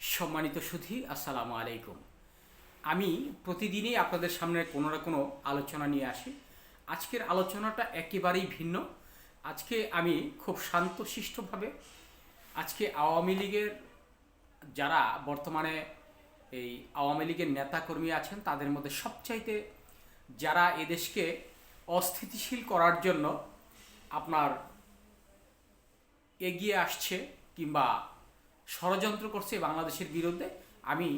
সম্মানিত সুধী, আসসালামু আলাইকুম। আমি প্রতিদিনই আপনাদের সামনে কোনো না কোনো আলোচনা নিয়ে আসি। আজকের আলোচনাটা একেবারেই ভিন্ন। আজকে আমি খুব শান্তশিষ্টভাবে, আজকে আওয়ামী লীগের যারা বর্তমানে এই আওয়ামী লীগের নেতাকর্মী আছেন, তাদের মধ্যে সবচাইতে যারা এদেশকে অস্থিতিশীল করার জন্য আপনার এগিয়ে আসছে কিংবা ষড়যন্ত্র করছে বাংলাদেশের বিরুদ্ধে, আমি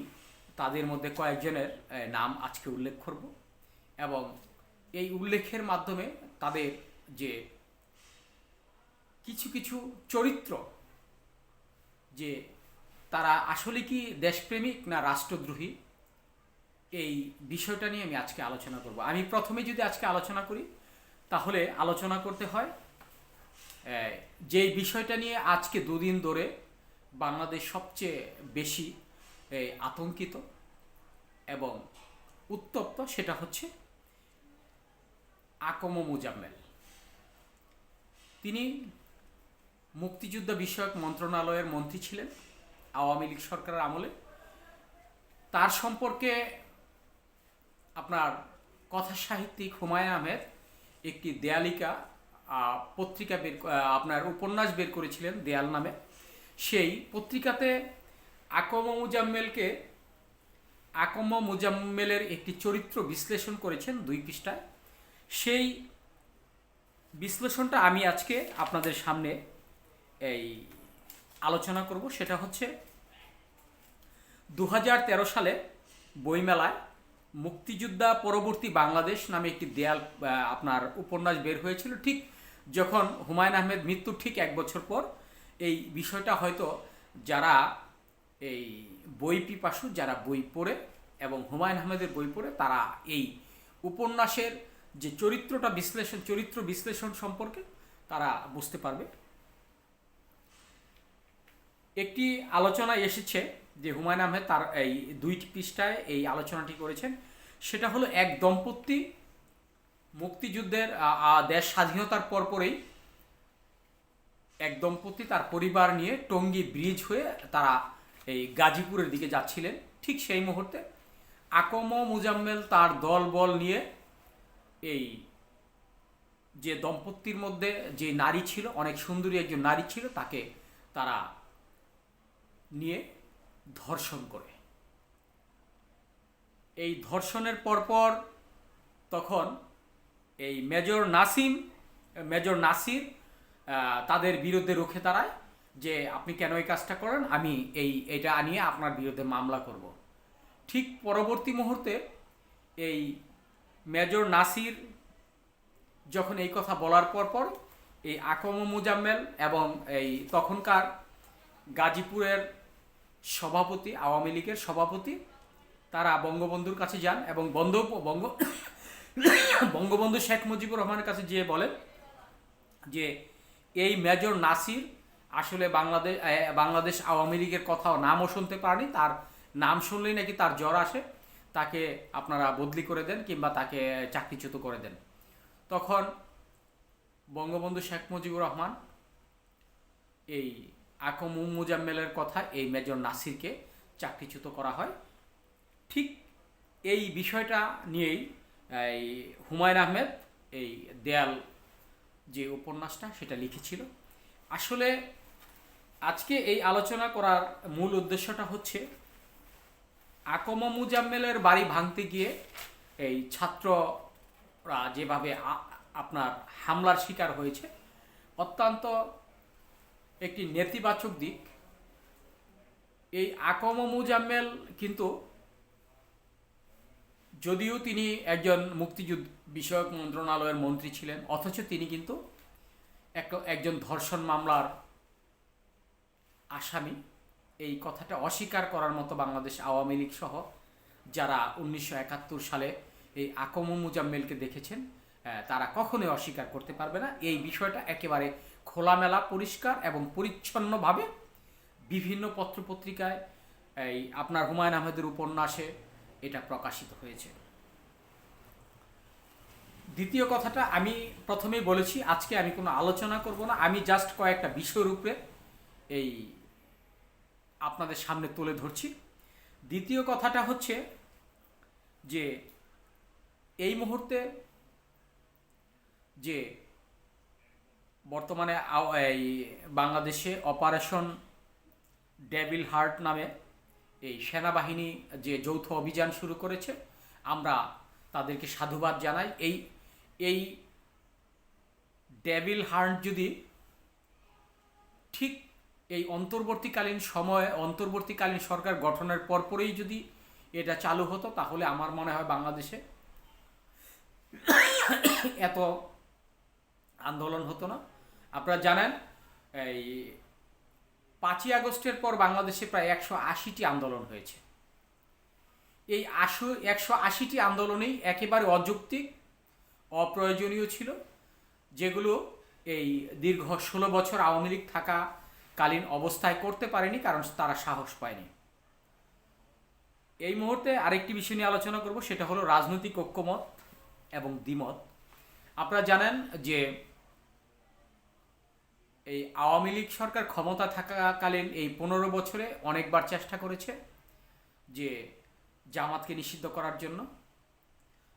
তাদের মধ্যে কয়েকজনের নাম আজকে উল্লেখ করব এবং এই উল্লেখের মাধ্যমে তাদের যে কিছু কিছু চরিত্র, যে তারা আসলে কি দেশপ্রেমিক না রাষ্ট্রদ্রোহী, এই বিষয়টা নিয়ে আমি আজকে আলোচনা করব। আমি প্রথমে যদি আজকে আলোচনা করি, তাহলে আলোচনা করতে হয় যে বিষয়টা নিয়ে আজকে দুদিন ধরে বাংলাদেশ সবচেয়ে বেশি আতঙ্কিত এবং উত্তপ্ত সেটা হচ্ছে আকম মুজাম্মেল। তিনি মুক্তিযুদ্ধ বিষয়ক মন্ত্রণালয়ের মন্ত্রী ছিলেন, আওয়ামী লীগ সরকারের আমলে। তার সম্পর্কে আপনার কথা সাহিত্যিক হুমায়ুন আহমেদ একটি দেয়ালিকা পত্রিকা বের আপনার উপন্যাস বের করেছিলেন দেয়াল নামে। সেই পত্রিকাতে আকম মুজাম্মেলকে, আকম মুজাম্মেলের একটি চরিত্র বিশ্লেষণ করেছেন দুই পৃষ্ঠায়। সেই বিশ্লেষণটা আমি আজকে আপনাদের সামনে এই আলোচনা করব। সেটা হচ্ছে দু হাজার তেরো সালে বইমেলায় মুক্তিযোদ্ধা পরবর্তী বাংলাদেশ নামে একটি দেয়াল আপনার উপন্যাস বের হয়েছিল। ঠিক যখন হুমায়ুন আহমেদ মৃত্যুর ঠিক এক বছর পর এই বিষয়টা হয়তো যারা এই বই পিপাসু, যারা বই পড়ে এবং হুমায়ুন আহমেদের বই পড়ে, তারা এই উপন্যাসের যে চরিত্রটা বিশ্লেষণ, চরিত্র বিশ্লেষণ সম্পর্কে তারা বুঝতে পারবে। একটি আলোচনায় এসেছে যে হুমায়ুন আহমেদ তার এই দুইটি পৃষ্ঠায় এই আলোচনাটি করেছেন। সেটা হলো এক দম্পতি মুক্তিযুদ্ধের দেশ স্বাধীনতার পরপরেই এক দম্পতি তার পরিবার নিয়ে টঙ্গী ব্রিজ হয়ে তারা এই গাজীপুরের দিকে যাচ্ছিলেন। ঠিক সেই মুহূর্তে আকম মুজাম্মেল তার দল বল নিয়ে এই যে দম্পতির মধ্যে যে নারী ছিল, অনেক সুন্দরী একজন নারী ছিল, তাকে তারা নিয়ে ধর্ষণ করে। এই ধর্ষণের পরপর তখন এই মেজর নাসিম, মেজর নাসির তাদের বিরুদ্ধে রুখে দাঁড়ায় যে আপনি কেন এই কাজটা করেন? আমি এই, এটা আনিয়ে আপনার বিরুদ্ধে মামলা করব। ঠিক পরবর্তী মুহূর্তে এই মেজর নাসির যখন এই কথা বলার পর পর এই আকম মুজাম্মেল এবং এই তখনকার গাজীপুরের সভাপতি, আওয়ামী লীগের সভাপতি, তারা বঙ্গবন্ধুর কাছে যান এবং বন্ধ, বঙ্গ, বঙ্গবন্ধু শেখ মুজিবুর রহমানের কাছে যেয়ে বলেন যে এই মেজর নাসির আসলে বাংলাদেশ বাংলাদেশ আওয়ামী লীগের কথাও নামও শুনতে পারেনি, তার নাম শুনলেই নাকি তার জ্বর আসে। তাকে আপনারা বদলি করে দেন কিংবা তাকে চাকরিচ্যুত করে দেন। তখন বঙ্গবন্ধু শেখ মুজিবুর রহমান এই আকম মুজাম্মেলের কথা এই মেজর নাসিরকে চাকরিচ্যুত করা হয়। ঠিক এই বিষয়টা নিয়েই এই হুমায়ুন আহমেদ এই দেয়াল যে উপন্যাসটা সেটা লিখেছিল। আসলে আজকে এই আলোচনা করার মূল উদ্দেশ্যটা হচ্ছে, আকম মুজাম্মেলের বাড়ি ভাঙতে গিয়ে এই ছাত্ররা যেভাবে আপনার হামলার শিকার হয়েছে, অত্যন্ত একটি নেতিবাচক দিক। এই আকম মুজাম্মেল কিন্তু যদিও তিনি একজন মুক্তিযুদ্ধ বিষয়ক মন্ত্রণালয়ের মন্ত্রী ছিলেন, অথচ তিনি কিন্তু এক- একজন ধর্ষণ মামলার আসামি। এই কথাটা অস্বীকার করার মতো বাংলাদেশ আওয়ামী লীগ সহ যারা উনিশশো একাত্তর সালে এই আকম মুজাম্মেলকে দেখেছেন তারা কখনোই অস্বীকার করতে পারবে না। এই বিষয়টা একেবারে খোলামেলা, পরিষ্কার এবং পরিচ্ছন্নভাবে বিভিন্ন পত্রপত্রিকায় এই আপনার হুমায়ুন আহমেদের উপন্যাসে এটা প্রকাশিত হয়েছে। দ্বিতীয় কথাটা আমি প্রথমেই বলেছি, আজকে আমি কোনো আলোচনা করব না, আমি জাস্ট কয়েকটা বিষয়ের উপরে এই আপনাদের সামনে তুলে ধরছি। দ্বিতীয় কথাটা হচ্ছে যে, এই মুহূর্তে যে বর্তমানে এই বাংলাদেশে অপারেশন ডেভিল হার্ট নামে এই সেনাবাহিনী যে যৌথ অভিযান শুরু করেছে, আমরা তাদেরকে সাধুবাদ জানাই। এই এই ডেভিল হার্ট যদি ঠিক এই অন্তর্বর্তীকালীন সময়ে, অন্তর্বর্তীকালীন সরকার গঠনের পরপরেই যদি এটা চালু হতো, তাহলে আমার মনে হয় বাংলাদেশে এত আন্দোলন হতো না। আপনারা জানেন, এই পাঁচই আগস্টের পর বাংলাদেশে প্রায় একশো আশিটি আন্দোলন হয়েছে। এই আশো, একশো আশিটি আন্দোলনেই একেবারে অযৌক্তিক, অপ্রয়োজনীয় ছিল, যেগুলো এই দীর্ঘ ষোলো বছর আওয়ামী লীগ থাকাকালীন অবস্থায় করতে পারেনি, কারণ তারা সাহস পায়নি। এই মুহূর্তে আরেকটি বিষয় নিয়ে আলোচনা করব, সেটা হলো রাজনৈতিক ঐক্যমত এবং দ্বিমত। আপনারা জানেন যে এই আওয়ামী লীগ সরকার ক্ষমতা থাকাকালীন এই পনেরো বছরে অনেকবার চেষ্টা করেছে যে জামাতকে নিষিদ্ধ করার জন্য,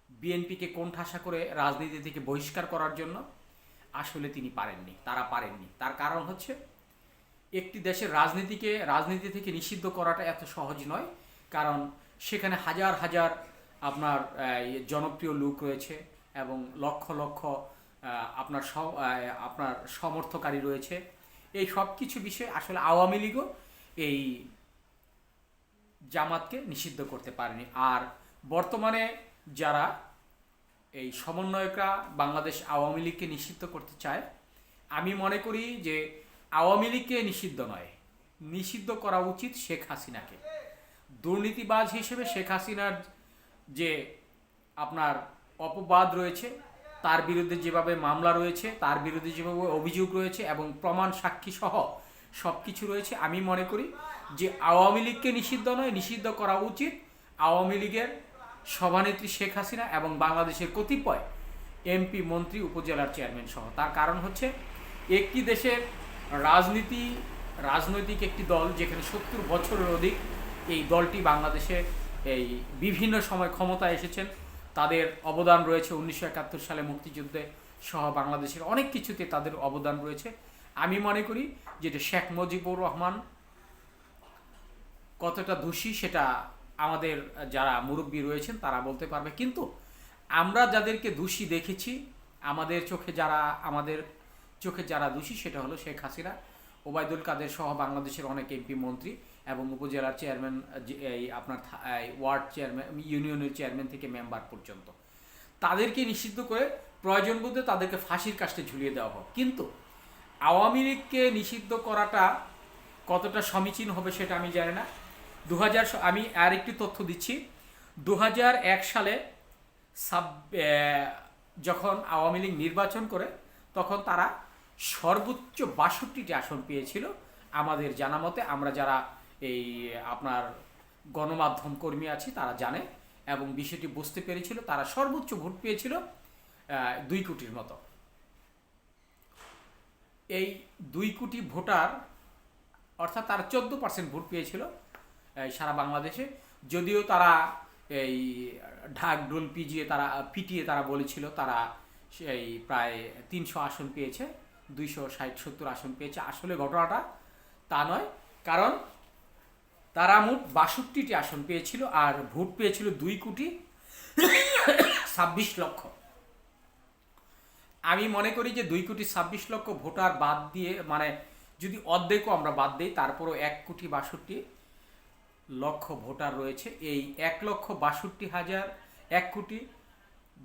বিএনপিকে কোণঠাসা করে রাজনীতি থেকে বহিষ্কার করার জন্য আসলে তিনি পারেননি, তারা পারেননি। তার কারণ হচ্ছে একটি দেশের রাজনীতিকে, রাজনীতি থেকে নিষিদ্ধ করাটা এত সহজ নয়, কারণ সেখানে হাজার হাজার আপনার জনপ্রিয় লোক রয়েছে এবং লক্ষ লক্ষ আপনার আপনার সমর্থকারী রয়েছে। এই সব কিছু বিষয়ে আসলে আওয়ামী লীগও এই জামাতকে নিষিদ্ধ করতে পারেনি। আর বর্তমানে যারা এই সমন্বয়করা বাংলাদেশ আওয়ামী লীগকে নিষিদ্ধ করতে চায়, আমি মনে করি যে আওয়ামী লীগকে নিষিদ্ধ নয়, নিষিদ্ধ করা উচিত শেখ হাসিনাকে। দুর্নীতিবাজ হিসেবে শেখ হাসিনার যে আপনার অপবাদ রয়েছে তার বিরুদ্ধে যেভাবে মামলা রয়েছে, তার বিরুদ্ধে যেভাবে অভিযোগ রয়েছে এবং প্রমাণ সাক্ষী সহ সব কিছু রয়েছে, আমি মনে করি যে আওয়ামী লীগকে নিষিদ্ধ নয়, নিষিদ্ধ করা উচিত আওয়ামী লীগের সভানেত্রী শেখ হাসিনা এবং বাংলাদেশের কতিপয় এমপি মন্ত্রী, উপজেলার চেয়ারম্যান সহ। তার কারণ হচ্ছে একটি দেশের রাজনীতি, রাজনৈতিক একটি দল যেখানে সত্তর বছরের অধিক এই দলটি বাংলাদেশে এই বিভিন্ন সময় ক্ষমতায় এসেছেন। তাদের অবদান রয়েছে উনিশশো একাত্তর সালে মুক্তিযুদ্ধে সহ বাংলাদেশের অনেক কিছুতে তাদের অবদান রয়েছে। আমি মনে করি যেটা শেখ মুজিবুর রহমান কতটা দোষী সেটা আমাদের যারা মুরব্বী রয়েছেন তারা বলতে পারবে। কিন্তু আমরা যাদেরকে দোষী দেখেছি, আমাদের চোখে যারা, আমাদের চোখে যারা দোষী সেটা হলো শেখ হাসিনা। ওবায়দুল কাদের সহ বাংলাদেশের অনেক এমপি মন্ত্রী এবং উপজেলার চেয়ারম্যান এই আপনার ওয়ার্ড চেয়ারম্যান ইউনিয়নের চেয়ারম্যান থেকে মেম্বার পর্যন্ত। তাদেরকে নিষিদ্ধ করে প্রয়োজন বোধে তাদেরকে ফাঁসির কাস্টে ঝুলিয়ে দেওয়া হোক। কিন্তু আওয়ামী লীগকে নিষিদ্ধ করাটা কতটা সমীচীন হবে সেটা আমি জানি না। দু হাজার আমি আরেকটি তথ্য দিচ্ছি। দু সালে সাব যখন আওয়ামী লীগ নির্বাচন করে, তখন তারা সর্বোচ্চ বাষট্টিটি আসন পেয়েছিল। আমাদের জানা মতে আমরা যারা এই আপনার গণমাধ্যম কর্মী আছি, তারা জানে এবং বিষয়টি বুঝতে পেরেছিল। তারা সর্বোচ্চ ভোট পেয়েছিল দুই কোটির মতো। এই দুই কোটি ভোটার, অর্থাৎ তারা চোদ্দ পার্সেন্ট ভোট পেয়েছিল সারা বাংলাদেশে। যদিও তারা এই ঢাক ঢোল পিজিয়ে তারা, পিটিয়ে তারা বলেছিল, তারা সেই প্রায় তিনশো আসন পেয়েছে। দুইশো ষাট, সত্তর আসন পেয়েছে। আসলে ঘটনাটা তা নয়, কারণ তারা মোট বাষট্টিটি আসন পেয়েছিল আর ভোট পেয়েছিল দুই কোটি ছাব্বিশ লক্ষ। আমি মনে করি যে দুই কোটি ছাব্বিশ লক্ষ ভোটার বাদ দিয়ে মানে যদি অর্ধেকও আমরা বাদ দিই, তারপরও এক কোটি বাষট্টি লক্ষ ভোটার রয়েছে। এই এক লক্ষ বাষট্টি হাজার, এক কোটি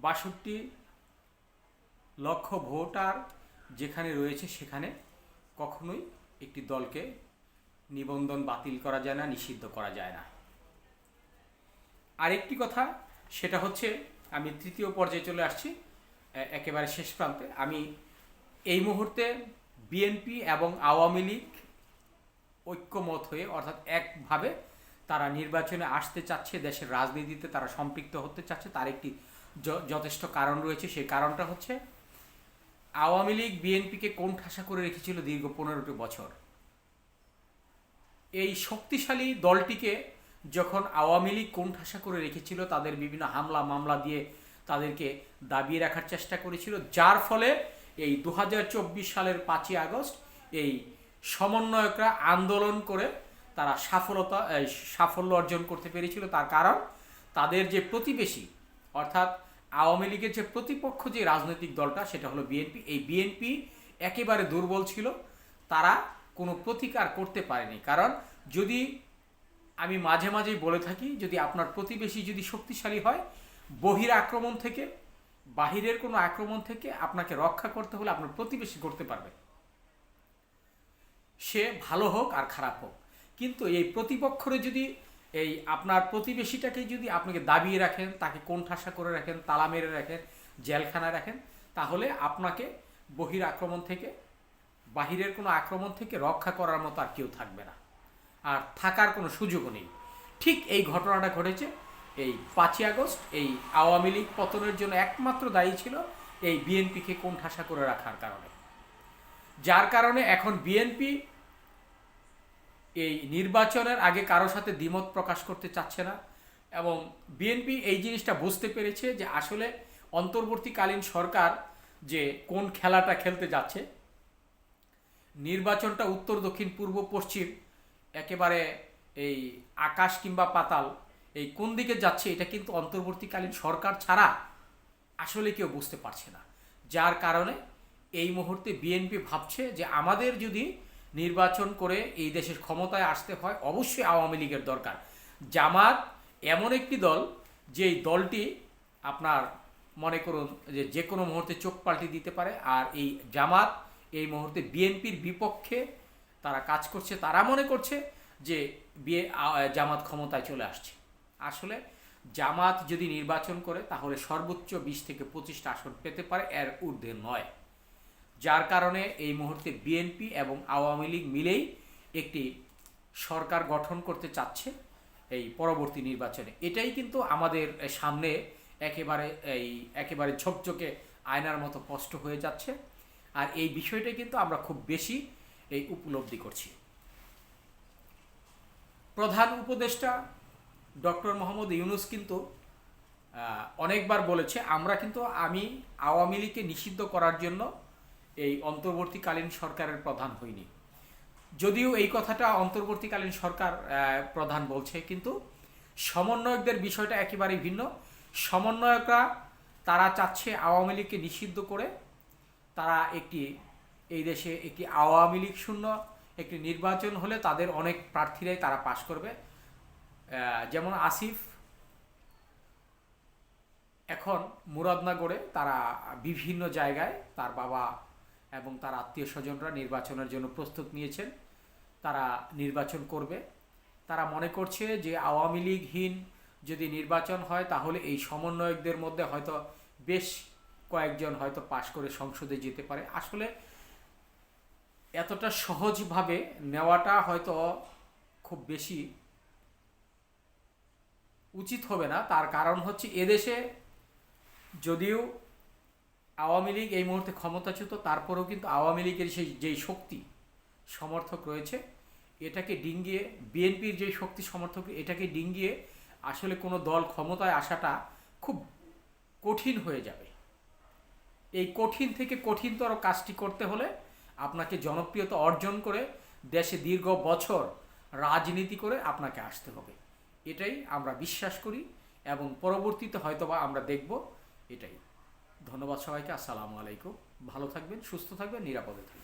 বাষট্টি লক্ষ ভোটার যেখানে রয়েছে সেখানে কখনোই একটি দলকে নিবন্ধন বাতিল করা যায় না, নিষিদ্ধ করা যায় না। আরেকটি কথা, সেটা হচ্ছে, আমি তৃতীয় পর্যায়ে চলে আসছি একেবারে শেষ প্রান্তে। আমি এই মুহূর্তে বিএনপি এবং আওয়ামী লীগ ঐক্যমত হয়ে, অর্থাৎ একভাবে তারা নির্বাচনে আসতে চাচ্ছে, দেশের রাজনীতিতে তারা সম্পৃক্ত হতে চাচ্ছে, তার একটি যথেষ্ট কারণ রয়েছে। সেই কারণটা হচ্ছে আওয়ামী লীগ বিএনপিকে কোন ঠাসা করে রেখেছিল দীর্ঘ পনেরোটি বছর? এই শক্তিশালী দলটিকে যখন আওয়ামী লীগ কোন ঠাসা করে রেখেছিল, তাদের বিভিন্ন হামলা মামলা দিয়ে তাদেরকে দাবিয়ে রাখার চেষ্টা করেছিল, যার ফলে এই দু হাজার চব্বিশ সালের পাঁচই আগস্ট এই সমন্বয়করা আন্দোলন করে তারা সফলতা সাফল্য অর্জন করতে পেরেছিল। তার কারণ, তাদের যে প্রতিবেশী, অর্থাৎ আওয়ামী লীগের যে প্রতিপক্ষ যে রাজনৈতিক দলটা, সেটা হলো বিএনপি। এই বিএনপি একেবারে দুর্বল ছিল, তারা কোনো প্রতিকার করতে পারেনি। কারণ যদি আমি মাঝে মাঝেই বলে থাকি, যদি আপনার প্রতিবেশী যদি শক্তিশালী হয়, বহির আক্রমণ থেকে, বাহিরের কোনো আক্রমণ থেকে আপনাকে রক্ষা করতে হলে আপনার প্রতিবেশী করতে পারবে। সে ভালো হোক আর খারাপ হোক। কিন্তু এই প্রতিপক্ষরে যদি এই আপনার প্রতিবেশীটাকে যদি আপনাকে দাবিয়ে রাখেন, তাকে কোণঠাসা করে রাখেন, তালা মেরে রাখেন, জেলখানায় রাখেন, তাহলে আপনাকে বহির আক্রমণ থেকে, বাহিরের কোনো আক্রমণ থেকে রক্ষা করার মতো আর কেউ থাকবে না। আর থাকার কোনো সুযোগও নেই। ঠিক এই ঘটনাটা ঘটেছে এই পাঁচই আগস্ট, এই আওয়ামী লীগ পতনের জন্য একমাত্র দায়ী ছিল এই বিএনপিকে কোণঠাসা করে রাখার কারণে। যার কারণে এখন বিএনপি এই নির্বাচনের আগে কারোর সাথে দ্বিমত প্রকাশ করতে চাচ্ছে না এবং বিএনপি এই জিনিসটা বুঝতে পেরেছে যে আসলে অন্তর্বর্তীকালীন সরকার যে কোন খেলাটা খেলতে যাচ্ছে, নির্বাচনটা উত্তর, দক্ষিণ, পূর্ব, পশ্চিম, একেবারে এই আকাশ কিংবা পাতাল, এই কোন দিকে যাচ্ছে এটা কিন্তু অন্তর্বর্তীকালীন সরকার ছাড়া আসলে কেউ বুঝতে পারছে না। যার কারণে এই মুহূর্তে বিএনপি ভাবছে যে আমাদের যদি নির্বাচন করে এই দেশের ক্ষমতায় আসতে হয়, অবশ্যই আওয়ামী লীগের দরকার। জামাত এমন একটি দল, যেই দলটি আপনার মনে করুন যে যে কোনো মুহূর্তে চোখ পাল্টে দিতে পারে, আর এই জামাত এই মুহূর্তে বিএনপির বিপক্ষে তারা কাজ করছে, তারা মনে করছে যে বিয়ে জামাত ক্ষমতায় চলে আসছে। আসলে জামাত যদি নির্বাচন করে, তাহলে সর্বোচ্চ বিশ থেকে পঁচিশটা আসন পেতে পারে, এর ঊর্ধ্বে নয়। যার কারণে এই মুহূর্তে বিএনপি এবং আওয়ামী লীগ মিলেই একটি সরকার গঠন করতে চাচ্ছে এই পরবর্তী নির্বাচনে। এটাই কিন্তু আমাদের সামনে একেবারে এই একেবারে ঝকঝকে আয়নার মতো স্পষ্ট হয়ে যাচ্ছে। আর এই বিষয়টা কিন্তু আমরা খুব বেশি এই উপলব্ধি করছি। প্রধান উপদেষ্টা ডক্টর মোহাম্মদ ইউনুস কিন্তু অনেকবার বলেছে, আমরা কিন্তু আমি আওয়ামী লীগকে নিষিদ্ধ করার জন্য এই অন্তর্বর্তীকালীন সরকারের প্রধান হইনি যদিও এই কথাটা অন্তর্বর্তীকালীন সরকার প্রধান বলছে, কিন্তু সমন্বয়কদের বিষয়টা একেবারেই ভিন্ন। সমন্বয়করা, তারা চাচ্ছে আওয়ামী লীগকে নিষিদ্ধ করে তারা একটি, এই দেশে একটি আওয়ামী লীগ শূন্য, একটি নির্বাচন হলে তাদের অনেক প্রার্থীরাই তারা পাশ করবে। যেমন আসিফ, এখন মুরাদনগরে তারা বিভিন্ন জায়গায় তার বাবা এবং তার আত্মীয় স্বজনরা নির্বাচনের জন্য প্রস্তুত নিয়েছেন। তারা নির্বাচন করবে। তারা মনে করছে যে আওয়ামী লীগহীন যদি নির্বাচন হয়, তাহলে এই সমন্বয়কদের মধ্যে হয়তো বেশ কয়েকজন হয়তো পাশ করে সংসদে যেতে পারে। আসলে এতটা সহজভাবে নেওয়াটা হয়তো খুব বেশি উচিত হবে না। তার কারণ হচ্ছে এদেশে যদিও আওয়ামী লীগ এই মুহূর্তে ক্ষমতাচ্যুত, তারপরেও কিন্তু আওয়ামী লীগের সেই, যেই শক্তি, সমর্থক রয়েছে, এটাকে ডিঙ্গিয়ে, বিএনপির যেই শক্তি, সমর্থক, এটাকে ডিঙ্গিয়ে আসলে কোনো দল ক্ষমতায় আসাটা খুব কঠিন হয়ে যাবে। এই কঠিন থেকে কঠিনতর কাজটি করতে হলে আপনাকে জনপ্রিয়তা অর্জন করে দেশে দীর্ঘ বছর রাজনীতি করে আপনাকে আসতে হবে। এটাই আমরা বিশ্বাস করি এবং পরবর্তীতে হয়তোবা আমরা দেখব, এটাই। ধন্যবাদ সবাইকে আসসালামু আলাইকুম। ভালো থাকবেন সুস্থ থাকবেন নিরাপদে থাকবেন।